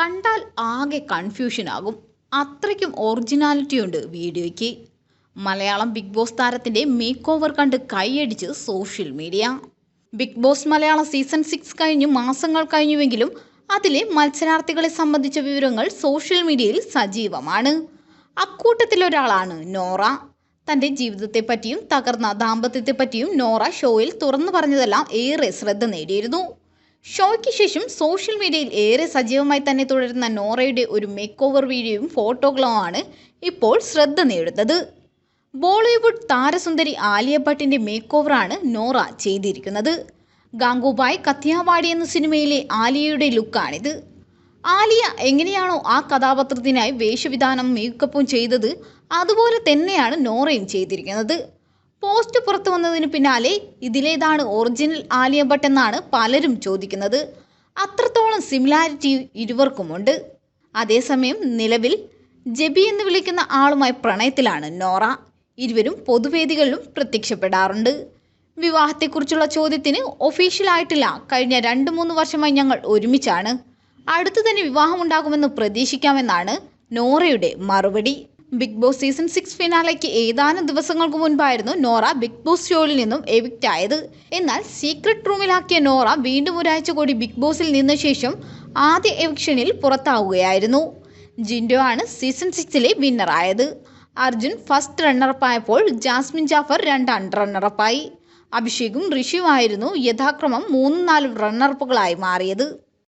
കണ്ടാൽ ആകെ കൺഫ്യൂഷൻ ആകും. അത്രയ്ക്കും ഒറിജിനാലിറ്റി ഉണ്ട് വീഡിയോയ്ക്ക്. മലയാളം ബിഗ് ബോസ് താരത്തിന്റെ മേക്ക് ഓവർ കണ്ട് കൈയടിച്ച് social media Bigg Boss Malayalam season six കഴിഞ്ഞു മാസങ്ങൾ കഴിഞ്ഞുവെങ്കിലും അതിലെ മത്സരാർത്ഥികളെ സംബന്ധിച്ച വിവരങ്ങൾ സോഷ്യൽ മീഡിയയിൽ സജീവമാണ്. അക്കൂട്ടത്തിലൊരാളാണ് നോറ. തന്റെ ജീവിതത്തെപ്പറ്റിയും തകർന്ന ദാമ്പത്യത്തെപ്പറ്റിയും നോറ ഷോയിൽ തുറന്നു പറഞ്ഞതെല്ലാം ഏറെ ശ്രദ്ധ നേടിയിരുന്നു. ഷോയ്ക്ക് ശേഷം സോഷ്യൽ മീഡിയയിൽ ഏറെ സജീവമായി തന്നെ തുടരുന്ന നോറയുടെ ഒരു മേക്ക് ഓവർ വീഡിയോയും ഫോട്ടോകളുമാണ് ഇപ്പോൾ ശ്രദ്ധ നേടുന്നത്. ബോളിവുഡ് താരസുന്ദരി ആലിയ ഭട്ടിന്റെ മേക്ക് ഓവറാണ് നോറ ചെയ്തിരിക്കുന്നത്. ഗാംഗുബായ് കത്തിയാവാടി എന്ന സിനിമയിലെ ആലിയയുടെ ലുക്കാണിത്. ആലിയ എങ്ങനെയാണോ ആ കഥാപാത്രത്തിനായി വേഷവിധാനം മേക്കപ്പും ചെയ്തത് അതുപോലെ തന്നെയാണ് നോറയും ചെയ്തിരിക്കുന്നത്. പോസ്റ്റ് പുറത്തു വന്നതിന് പിന്നാലെ ഇതിലേതാണ് ഒറിജിനൽ ആലിയ ഭട്ട് എന്നാണ് പലരും ചോദിക്കുന്നത്. അത്രത്തോളം സിമിലാരിറ്റി ഇരുവർക്കുമുണ്ട്. അതേസമയം നിലവിൽ ജബി എന്ന് വിളിക്കുന്ന ആളുമായി പ്രണയത്തിലാണ് നോറ. ഇരുവരും പൊതുവേദികളിലും പ്രത്യക്ഷപ്പെടാറുണ്ട്. വിവാഹത്തെക്കുറിച്ചുള്ള ചോദ്യത്തിന് ഒഫീഷ്യലായിട്ടില്ല കഴിഞ്ഞ രണ്ട് മൂന്ന് വർഷമായി ഞങ്ങൾ ഒരുമിച്ചാണ്. അടുത്തു തന്നെ വിവാഹമുണ്ടാകുമെന്ന് പ്രതീക്ഷിക്കാമെന്നാണ് നോറയുടെ മറുപടി. ബിഗ് ബോസ് സീസൺ സിക്സ് ഫിനാലയ്ക്ക് ഏതാനും ദിവസങ്ങൾക്ക് മുൻപായിരുന്നു നോറ ബിഗ് ബോസ് ഷോയിൽ നിന്നും എവിക്റ്റ് ആയത്. എന്നാൽ സീക്രട്ട് റൂമിലാക്കിയ നോറ വീണ്ടും ഒരാഴ്ച കൂടി ബിഗ് ബോസിൽ നിന്ന ശേഷം ആദ്യ എവിക്ഷനിൽ പുറത്താവുകയായിരുന്നു. ജിൻഡോ ആണ് സീസൺ സിക്സിലെ വിന്നറായത് അർജുൻ ഫസ്റ്റ് റണ്ണറപ്പായപ്പോൾ ജാസ്മിൻ ജാഫർ രണ്ടാം റണ്ണറപ്പായി അഭിഷേകും ഋഷിയുമായിരുന്നു യഥാക്രമം മൂന്നും നാലും റണ്ണറപ്പുകളായി മാറിയത്.